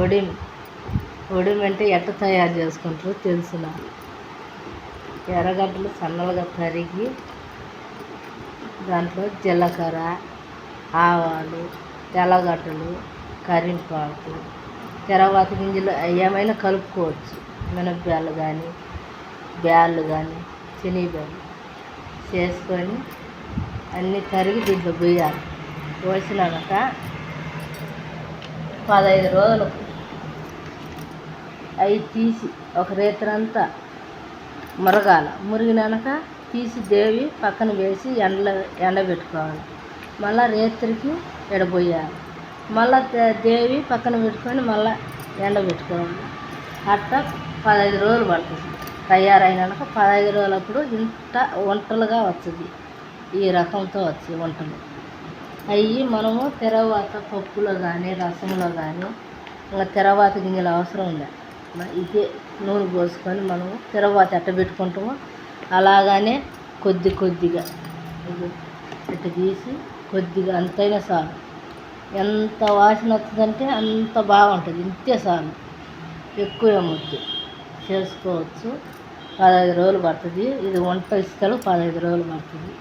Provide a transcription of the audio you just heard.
ఒడిం ఒడిం అంటే ఎట్ట తయారు చేసుకుంటారో తెలుసు నాకు. ఎర్రగడ్డలు సన్నగా తరిగి దాంట్లో జీలకర్ర ఆవాలు తెల్లగడ్డలు కరింపాకు తర్వాత గింజలు ఏమైనా కలుపుకోవచ్చు. మినపబ్యాలు కానీ బ్యాళ్ళు కానీ శనగబ్యాలు చేసుకొని అన్నీ తరిగి దీంట్లో పోయాలి. పోసినాక పదహైదు రోజులు. అవి తీసి ఒక రేత్రంతా మురగాల. మురిగినాక తీసి దేవి పక్కన వేసి ఎండలో ఎండబెట్టుకోవాలి. మళ్ళా రేత్రికి ఎడబోయాలి. మళ్ళా దేవి పక్కన పెట్టుకొని మళ్ళా ఎండబెట్టుకోవాలి. అట్లా పదహైదు రోజులు పడుతుంది. తయారైనాక పదహైదు రోజులప్పుడు ఇంత వంటలుగా వస్తుంది. ఈ రకంతో వచ్చి వంటలు. అవి మనము తెరవాత పప్పులో కానీ రసంలో కానీ ఇంకా తెరవాత గింజలు అవసరం ఉండే ఇదే నూనె పోసుకొని మనము తెరవాత ఎట్ట పెట్టుకుంటామో అలాగానే కొద్ది కొద్దిగా ఇది ఇట్ట తీసి కొద్దిగా అంతైనా చాలు. ఎంత వాసన వస్తుందంటే అంత బాగుంటుంది ఇంతే చాలు. ఎక్కువ ఏమొద్దు. చేసుకోవచ్చు. పదహైదు రోజులు పడుతుంది. ఇది వంట ఇసుకలు పదహైదు రోజులు పడుతుంది.